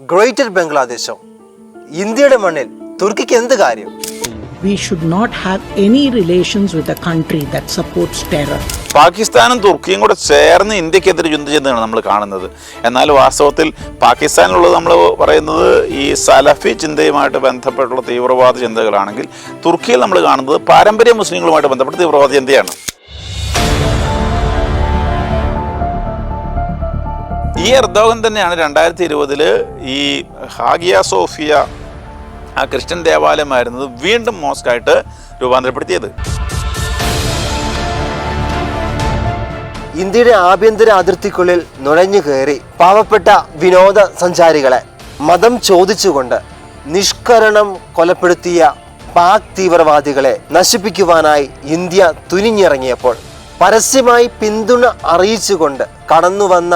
Greater ബംഗ്ലാദേശോ ഇന്ത്യയുടെ മണ്ണിൽ തുർക്കിക്ക് എന്ത് കാര്യം? We should not have any relations with a country that supports terror പാകിസ്ഥാനും തുർക്കിയും കൂടെ ചേർന്ന് ഇന്ത്യക്കെതിരെ യുദ്ധം ചെയ്യുന്നതാണ് നമ്മൾ കാണുന്നത്. എന്നാൽ വാസ്തവത്തിൽ പാകിസ്ഥാനിലുള്ളത് നമ്മൾ പറയുന്നത് ഈ സലഫി ചിന്തയുമായിട്ട് ബന്ധപ്പെട്ടുള്ള തീവ്രവാദ ചിന്തകളാണെങ്കിൽ തുർക്കിയിൽ നമ്മൾ കാണുന്നത് പാരമ്പര്യ മുസ്ലിങ്ങളുമായിട്ട് ബന്ധപ്പെട്ട തീവ്രവാദ ചിന്തയാണ്. ഈ എർദോഗൻ തന്നെയാണ് രണ്ടായിരത്തി ഇരുപതിൽ ഈ ഹാഗിയ സോഫിയ ആ ക്രിസ്ത്യൻ ദേവാലയമായിരുന്നത് വീണ്ടും മോസ്കായിട്ട് രൂപാന്തരപ്പെടുത്തിയത്. ഇന്ത്യയുടെ ആഭ്യന്തര അതിർത്തിക്കുള്ളിൽ നുഴഞ്ഞു കയറി പാവപ്പെട്ട വിനോദ സഞ്ചാരികളെ മതം ചോദിച്ചുകൊണ്ട് നിഷ്കരണം കൊലപ്പെടുത്തിയ പാക് തീവ്രവാദികളെ നശിപ്പിക്കുവാനായി ഇന്ത്യ തുനിഞ്ഞിറങ്ങിയപ്പോൾ പരസ്യമായി പിന്തുണ അറിയിച്ചുകൊണ്ട് കടന്നുവന്ന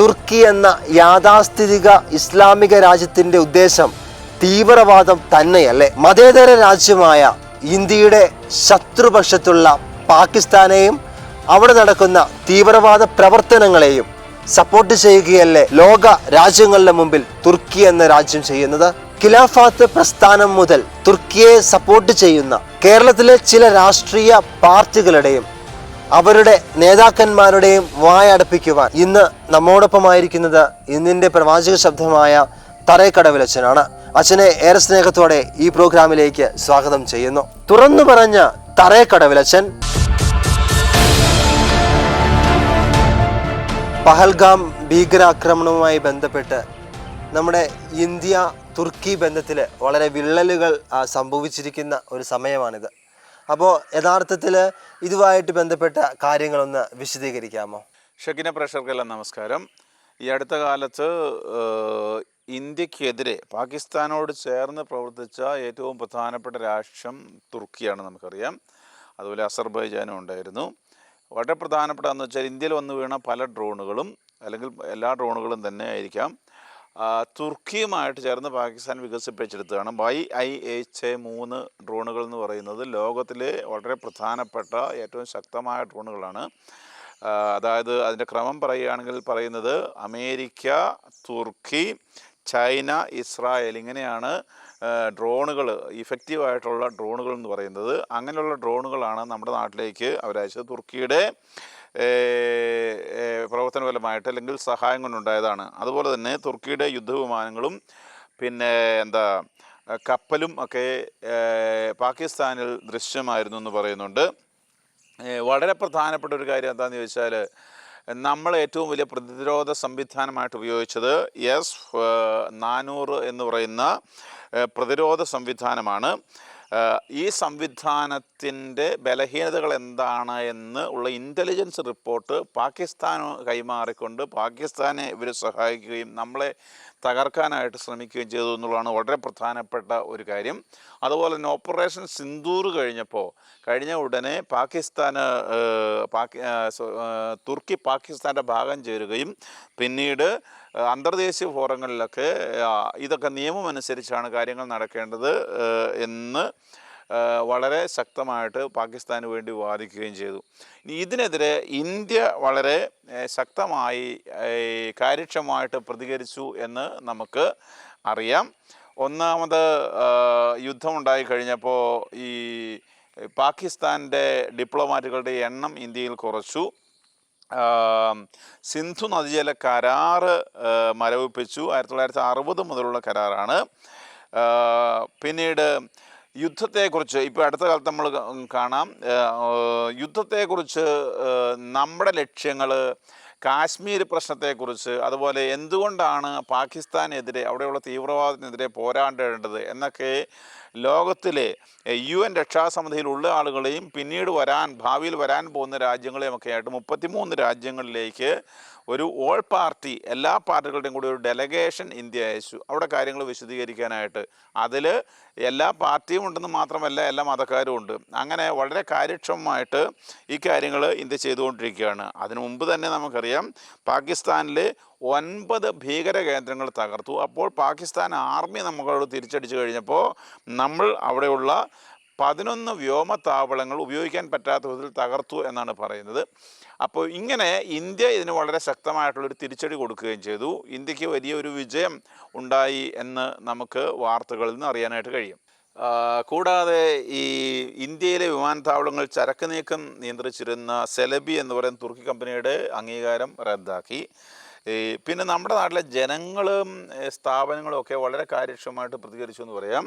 തുർക്കി എന്ന യാഥാസ്ഥിതിക ഇസ്ലാമിക രാജ്യത്തിന്റെ ഉദ്ദേശം തീവ്രവാദം തന്നെയല്ലേ? മതേതര രാജ്യമായ ഇന്ത്യയുടെ ശത്രുപക്ഷത്തുള്ള പാകിസ്ഥാനെയും അവിടെ നടക്കുന്ന തീവ്രവാദ പ്രവർത്തനങ്ങളെയും സപ്പോർട്ട് ചെയ്യുകയല്ലേ ലോക രാജ്യങ്ങളുടെ മുമ്പിൽ തുർക്കി എന്ന രാജ്യം ചെയ്യുന്നത്? ഖിലാഫാത്ത് പ്രസ്ഥാനം മുതൽ തുർക്കിയെ സപ്പോർട്ട് ചെയ്യുന്ന കേരളത്തിലെ ചില രാഷ്ട്രീയ പാർട്ടികളുടെയും അവരുടെ നേതാക്കന്മാരുടെയും വായടപ്പിക്കുവാൻ ഇന്ന് നമ്മോടൊപ്പമായിരിക്കുന്നത് ഇന്നിന്റെ പ്രവാചക ശബ്ദമായ തറേക്കടവിലച്ഛനാണ്. അച്ഛനെ ഏറെ സ്നേഹത്തോടെ ഈ പ്രോഗ്രാമിലേക്ക് സ്വാഗതം ചെയ്യുന്നു. തുറന്നു പറഞ്ഞ തറേക്കടവിലച്ഛൻ പഹൽഗാം ഭീകരാക്രമണവുമായി ബന്ധപ്പെട്ട് നമ്മുടെ ഇന്ത്യ തുർക്കി ബന്ധത്തിൽ വളരെ വിള്ളലുകൾ സംഭവിച്ചിരിക്കുന്ന ഒരു സമയമാണിത്. അപ്പോൾ യഥാർത്ഥത്തിൽ ഇതുമായിട്ട് ബന്ധപ്പെട്ട കാര്യങ്ങളൊന്ന് വിശദീകരിക്കാമോ? ഷക്കിന പ്രേക്ഷകർക്കെല്ലാം നമസ്കാരം. ഈ അടുത്ത കാലത്ത് ഇന്ത്യക്കെതിരെ പാകിസ്ഥാനോട് ചേർന്ന് പ്രവർത്തിച്ച ഏറ്റവും പ്രധാനപ്പെട്ട രാഷ്ട്രം തുർക്കിയാണ് നമുക്കറിയാം. അതുപോലെ അസർബൈജാനും ഉണ്ടായിരുന്നു. വളരെ പ്രധാനപ്പെട്ട എന്ന് വെച്ചാൽ ഇന്ത്യയിൽ വന്ന് വീണ പല ഡ്രോണുകളും അല്ലെങ്കിൽ എല്ലാ ഡ്രോണുകളും തന്നെ ആയിരിക്കാം. തുർക്കിയുമായിട്ട് ചേർന്ന് പാകിസ്ഥാൻ വികസിപ്പിച്ചെടുത്തതാണ് വൈ ഐ എച്ച് മൂന്ന് ഡ്രോണുകൾ എന്ന് പറയുന്നത്. ലോകത്തിലെ വളരെ പ്രധാനപ്പെട്ട ഏറ്റവും ശക്തമായ ഡ്രോണുകളാണ്. അതായത് അതിന്റെ ക്രമം പറയുകയാണെങ്കിൽ പറയുന്നത് അമേരിക്ക തുർക്കി ചൈന ഇസ്രായേൽ ഇങ്ങനെയാണ് ഡ്രോണുകൾ ഇഫക്റ്റീവായിട്ടുള്ള ഡ്രോണുകൾ എന്ന് പറയുന്നത്. അങ്ങനെയുള്ള ഡ്രോണുകളാണ് നമ്മുടെ നാട്ടിലേക്ക് അവരയച്ചത്. തുർക്കിയുടെ പ്രവർത്തനഫലമായിട്ട് അല്ലെങ്കിൽ സഹായം കൊണ്ടുണ്ടായതാണ്. അതുപോലെ തന്നെ തുർക്കിയുടെ യുദ്ധവിമാനങ്ങളും പിന്നെ എന്താ കപ്പലും ഒക്കെ പാകിസ്ഥാനിൽ ദൃശ്യമായിരുന്നു എന്ന് പറയുന്നുണ്ട്. വളരെ പ്രധാനപ്പെട്ട ഒരു കാര്യം എന്താണെന്ന് ചോദിച്ചാൽ നമ്മൾ ഏറ്റവും വലിയ പ്രതിരോധ സംവിധാനമായിട്ട് ഉപയോഗിച്ചത് എസ് നാനൂറ് എന്ന് പറയുന്ന പ്രതിരോധ സംവിധാനമാണ്. ഈ സംവിധാനത്തിന്റെ ബലഹീനതകൾ എന്താണ് എന്ന് ഉള്ള ഇന്റലിജൻസ് റിപ്പോർട്ട് പാകിസ്ഥാന് കൈമാറിക്കൊണ്ട് പാകിസ്ഥാനെ ഇവർ സഹായിക്കുകയും നമ്മളെ തകർക്കാനായിട്ട് ശ്രമിക്കുകയും ചെയ്തു എന്നുള്ളതാണ് വളരെ പ്രധാനപ്പെട്ട ഒരു കാര്യം. അതുപോലെ തന്നെ ഓപ്പറേഷൻ സിന്ദൂർ കഴിഞ്ഞപ്പോൾ കഴിഞ്ഞ ഉടനെ പാകിസ്ഥാൻ പാകി തുർക്കി പാകിസ്ഥാന്റെ ഭാഗം ചേരുകയും പിന്നീട് അന്തർദേശീയ ഫോറങ്ങളിലൊക്കെ ഇതൊക്കെ നിയമം അനുസരിച്ചാണ് കാര്യങ്ങൾ നടക്കേണ്ടത് എന്ന് വളരെ ശക്തമായിട്ട് പാകിസ്ഥാന് വേണ്ടി വാദിക്കുകയും ചെയ്തു. ഇനി ഇതിനെതിരെ ഇന്ത്യ വളരെ ശക്തമായി കാര്യക്ഷമമായിട്ട് പ്രതികരിച്ചു എന്ന് നമുക്ക് അറിയാം. ഒന്നാമത് യുദ്ധമുണ്ടായി കഴിഞ്ഞപ്പോൾ ഈ പാകിസ്ഥാന്റെ ഡിപ്ലോമാറ്റുകളുടെ എണ്ണം ഇന്ത്യയിൽ കുറച്ചു. സിന്ധു നദീജല കരാറ് മരവിപ്പിച്ചു. ആയിരത്തി തൊള്ളായിരത്തി അറുപത് മുതലുള്ള കരാറാണ്. പിന്നീട് യുദ്ധത്തെക്കുറിച്ച് ഇപ്പോൾ അടുത്ത കാലത്ത് നമ്മൾ കാണാം. യുദ്ധത്തെക്കുറിച്ച് നമ്മുടെ ലക്ഷ്യങ്ങൾ കാശ്മീർ പ്രശ്നത്തെക്കുറിച്ച് അതുപോലെ എന്തുകൊണ്ടാണ് പാകിസ്ഥാനെതിരെ അവിടെയുള്ള തീവ്രവാദത്തിനെതിരെ പോരാടേണ്ടത് എന്നൊക്കെ ലോകത്തിലെ യു എൻ രക്ഷാസമിതിയിലുള്ള ആളുകളെയും പിന്നീട് വരാൻ ഭാവിയിൽ വരാൻ പോകുന്ന രാജ്യങ്ങളെയും ഒക്കെ ആയിട്ട് മുപ്പത്തിമൂന്ന് രാജ്യങ്ങളിലേക്ക് ഒരു ഓൾ പാർട്ടി എല്ലാ പാർട്ടികളുടെയും കൂടി ഒരു ഡെലഗേഷൻ ഇന്ത്യ അയച്ചു. അവിടെ കാര്യങ്ങൾ വിശദീകരിക്കാനായിട്ട്. അതിൽ എല്ലാ പാർട്ടിയും ഉണ്ടെന്ന് മാത്രമല്ല എല്ലാ മതക്കാരും ഉണ്ട്. അങ്ങനെ വളരെ കാര്യക്ഷമമായിട്ട് ഈ കാര്യങ്ങൾ ഇന്ത്യ ചെയ്തുകൊണ്ടിരിക്കുകയാണ്. അതിനു മുമ്പ് തന്നെ നമുക്കറിയാം പാകിസ്ഥാനിൽ ഒൻപത് ഭീകര കേന്ദ്രങ്ങൾ തകർത്തു. അപ്പോൾ പാകിസ്ഥാൻ ആർമി നമ്മളോട് തിരിച്ചടിച്ചു കഴിഞ്ഞപ്പോൾ നമ്മൾ അവിടെയുള്ള പതിനൊന്ന് വ്യോമത്താവളങ്ങൾ ഉപയോഗിക്കാൻ പറ്റാത്ത വിധത്തിൽ തകർത്തു എന്നാണ് പറയുന്നത്. അപ്പോൾ ഇങ്ങനെ ഇന്ത്യ ഇതിന് വളരെ ശക്തമായിട്ടുള്ളൊരു തിരിച്ചടി കൊടുക്കുകയും ചെയ്തു. ഇന്ത്യയ്ക്ക് വലിയൊരു വിജയം ഉണ്ടായി എന്ന് നമുക്ക് വാർത്തകളിൽ നിന്ന് അറിയാനായിട്ട് കഴിയും. കൂടാതെ ഈ ഇന്ത്യയിലെ വിമാനത്താവളങ്ങൾ ചരക്ക് നീക്കം നിയന്ത്രിച്ചിരുന്ന സെലബി എന്ന് പറയുന്ന തുർക്കി കമ്പനിയുടെ അംഗീകാരം റദ്ദാക്കി. ഈ പിന്നെ നമ്മുടെ നാട്ടിലെ ജനങ്ങളും സ്ഥാപനങ്ങളും ഒക്കെ വളരെ കാര്യക്ഷമമായിട്ട് പ്രതികരിച്ചു എന്ന് പറയാം.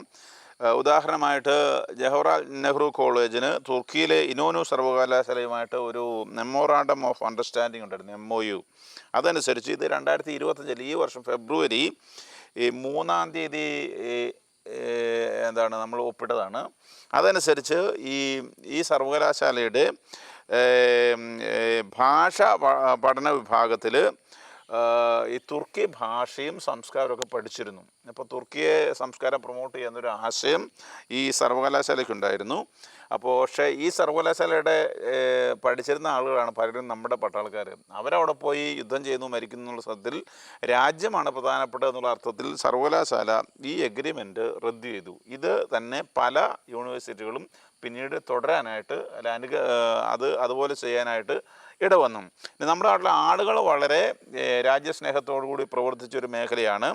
ഉദാഹരണമായിട്ട് ജവഹർലാൽ നെഹ്റു കോളേജിന് തുർക്കിയിലെ ഇനോനു സർവകലാശാലയുമായിട്ട് ഒരു മെമ്മോറാണ്ടം ഓഫ് അണ്ടർസ്റ്റാൻഡിംഗ് ഉണ്ടായിരുന്നു എം ഒ യു. അതനുസരിച്ച് ഇത് രണ്ടായിരത്തി ഇരുപത്തഞ്ചിൽ ഈ വർഷം ഫെബ്രുവരി ഈ മൂന്നാം തീയതി എന്താണ് നമ്മൾ ഒപ്പിട്ടതാണ്. അതനുസരിച്ച് ഈ ഈ സർവകലാശാലയുടെ ഭാഷ പഠന വിഭാഗത്തിൽ ഈ തുർക്കി ഭാഷയും സംസ്കാരവും ഒക്കെ പഠിച്ചിരുന്നു. അപ്പോൾ തുർക്കിയെ സംസ്കാരം പ്രൊമോട്ട് ചെയ്യുന്നൊരു ആശയം ഈ സർവകലാശാലയ്ക്കുണ്ടായിരുന്നു. അപ്പോൾ പക്ഷേ ഈ സർവകലാശാലയുടെ പഠിച്ചിരുന്ന ആളുകളാണ് പലരും നമ്മുടെ പട്ടാൾക്കാർ അവരവിടെ പോയി യുദ്ധം ചെയ്യുന്നു മരിക്കുന്നു എന്നുള്ള സത്യത്തിൽ രാജ്യമാണ് പ്രധാനപ്പെട്ടത് എന്നുള്ള അർത്ഥത്തിൽ സർവകലാശാല ഈ എഗ്രിമെന്റ് റദ്ദ് ചെയ്തു. ഇത് തന്നെ പല യൂണിവേഴ്സിറ്റികളും പിന്നീട് തുടരാനായിട്ട് അനുക അത് അതുപോലെ ചെയ്യാനായിട്ട് ഇടവന്നു. നമ്മുടെ നാട്ടിലെ ആളുകൾ വളരെ ഏഹ്, രാജ്യസ്നേഹത്തോടു കൂടി പ്രവർത്തിച്ച ഒരു മേഖലയാണ്.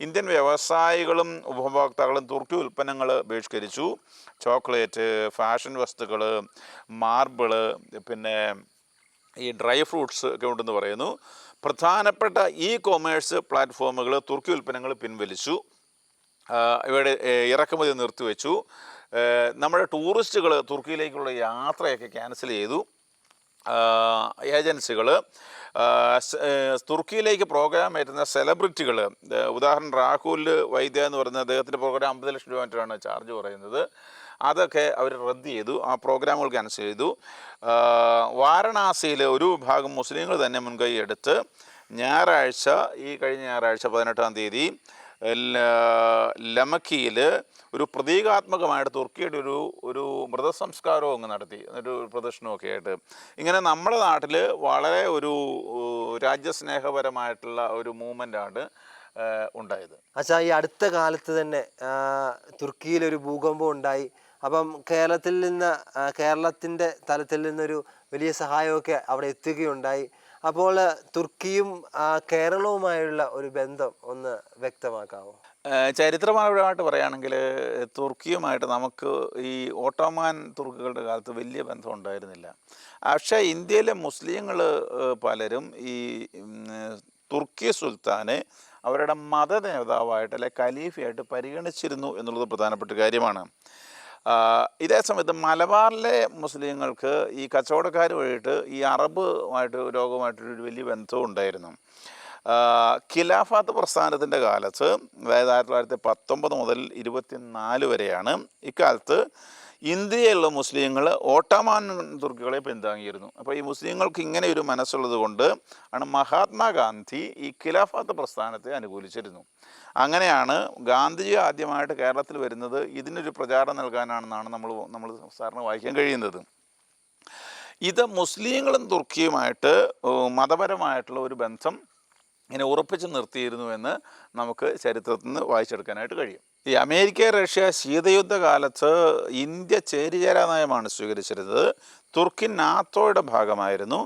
ഇന്ത്യൻ വ്യവസായികളും ഉപഭോക്താക്കളും തുർക്കി ഉൽപ്പന്നങ്ങൾ ബഹിഷ്കരിച്ചു. ചോക്ലേറ്റ് ഫാഷൻ വസ്തുക്കൾ മാർബിൾ പിന്നെ ഈ ഡ്രൈ ഫ്രൂട്ട്സ് ഒക്കെ ഉണ്ടെന്ന് പറയുന്നു. പ്രധാനപ്പെട്ട ഇ കൊമേഴ്സ് പ്ലാറ്റ്ഫോമുകൾ തുർക്കി ഉൽപ്പന്നങ്ങൾ പിൻവലിച്ചു. ഇവയുടെ ഇറക്കുമതി നിർത്തിവെച്ചു. നമ്മുടെ ടൂറിസ്റ്റുകൾ തുർക്കിയിലേക്കുള്ള യാത്രയൊക്കെ ക്യാൻസൽ ചെയ്തു. ഏജൻസികൾ തുർക്കിയിലേക്ക് പ്രോഗ്രാം വരുന്ന സെലിബ്രിറ്റികൾ ഉദാഹരണം രാഹുൽ വൈദ്യ എന്ന് പറയുന്ന അദ്ദേഹത്തിന്റെ പ്രോഗ്രാം അമ്പത് ലക്ഷം രൂപ മറ്റാണ് ചാർജ് പറയുന്നത്. അതൊക്കെ അവർ റദ്ദ് ചെയ്തു ആ പ്രോഗ്രാമുകൾ ക്യാൻസൽ ചെയ്തു. വാരണാസിയിൽ ഒരു വിഭാഗം മുസ്ലിങ്ങൾ തന്നെ മുൻകൈ എടുത്ത് ഞായറാഴ്ച ഈ കഴിഞ്ഞ ഞായറാഴ്ച പതിനെട്ടാം തീയതി ലമക്കിയിൽ ഒരു പ്രതീകാത്മകമായിട്ട് തുർക്കിയുടെ ഒരു ഒരു മൃതസംസ്കാരവും അങ്ങ് നടത്തി. ഒരു പ്രദർശനമൊക്കെ ആയിട്ട്. ഇങ്ങനെ നമ്മുടെ നാട്ടിൽ വളരെ ഒരു രാജ്യസ്നേഹപരമായിട്ടുള്ള ഒരു മൂവ്മെന്റാണ് ഉണ്ടായത്. അച്ഛാ ഈ അടുത്ത കാലത്ത് തന്നെ തുർക്കിയിൽ ഒരു ഭൂകമ്പം ഉണ്ടായി. അപ്പം കേരളത്തിൽ നിന്ന് കേരളത്തിന്റെ തലത്തിൽ നിന്നൊരു വലിയ സഹായമൊക്കെ അവിടെ എത്തുകയുണ്ടായി. അപ്പോൾ തുർക്കിയും കേരളവുമായുള്ള ഒരു ബന്ധം ഒന്ന് വ്യക്തമാക്കാമോ ചരിത്രപരമായിട്ട് പറയുകയാണെങ്കിൽ തുർക്കിയുമായിട്ട് നമുക്ക് ഈ ഓട്ടോമാൻ തുർക്കുകളുടെ കാലത്ത് വലിയ ബന്ധം ഉണ്ടായിരുന്നില്ല. പക്ഷേ ഇന്ത്യയിലെ മുസ്ലിങ്ങൾ പലരും ഈ തുർക്കി സുൽത്താനെ അവരുടെ മത നേതാവായിട്ട് അല്ലെ ഖലീഫയായിട്ട് പരിഗണിച്ചിരുന്നു എന്നുള്ളത് പ്രധാനപ്പെട്ട കാര്യമാണ്. ഇതേ സമയത്ത് മലബാറിലെ മുസ്ലിങ്ങൾക്ക് ഈ കച്ചവടക്കാർ വഴിയിട്ട് ഈ അറബുമായിട്ട് ലോകമായിട്ടൊരു വലിയ ബന്ധവും ഉണ്ടായിരുന്നു. ഖിലാഫാത്ത് പ്രസ്ഥാനത്തിന്റെ കാലത്ത് അതായത് ആയിരത്തി തൊള്ളായിരത്തി പത്തൊമ്പത് മുതൽ ഇരുപത്തിനാല് വരെയാണ് ഇക്കാലത്ത് ഇന്ത്യയിലുള്ള മുസ്ലിങ്ങൾ ഓട്ടോമാൻ തുർക്കികളെ പിന്താങ്ങിയിരുന്നു. അപ്പോൾ ഈ മുസ്ലിങ്ങൾക്ക് ഇങ്ങനെ ഒരു മനസ്സുള്ളത് കൊണ്ട് ആണ് മഹാത്മാഗാന്ധി ഈ ഖിലാഫാത്ത് പ്രസ്ഥാനത്തെ അനുകൂലിച്ചിരുന്നു. അങ്ങനെയാണ് ഗാന്ധിജി ആദ്യമായിട്ട് കേരളത്തിൽ വരുന്നത് ഇതിനൊരു പ്രചാരം നൽകാനാണെന്നാണ് നമ്മൾ നമ്മൾ സാറിന് വായിക്കാൻ കഴിയുന്നത്. ഇത് മുസ്ലിങ്ങളും തുർക്കിയുമായിട്ട് മതപരമായിട്ടുള്ള ഒരു ബന്ധം ഇങ്ങനെ ഉറപ്പിച്ച് നിർത്തിയിരുന്നു എന്ന് നമുക്ക് ചരിത്രത്തിൽ നിന്ന് വായിച്ചെടുക്കാനായിട്ട് കഴിയും. ഈ അമേരിക്ക റഷ്യ ശീതയുദ്ധ കാലത്ത് ഇന്ത്യ ചേരിചേരാ നയമാണ് സ്വീകരിച്ചിരുന്നത്. തുർക്കി നാത്തോയുടെ ഭാഗമായിരുന്നു.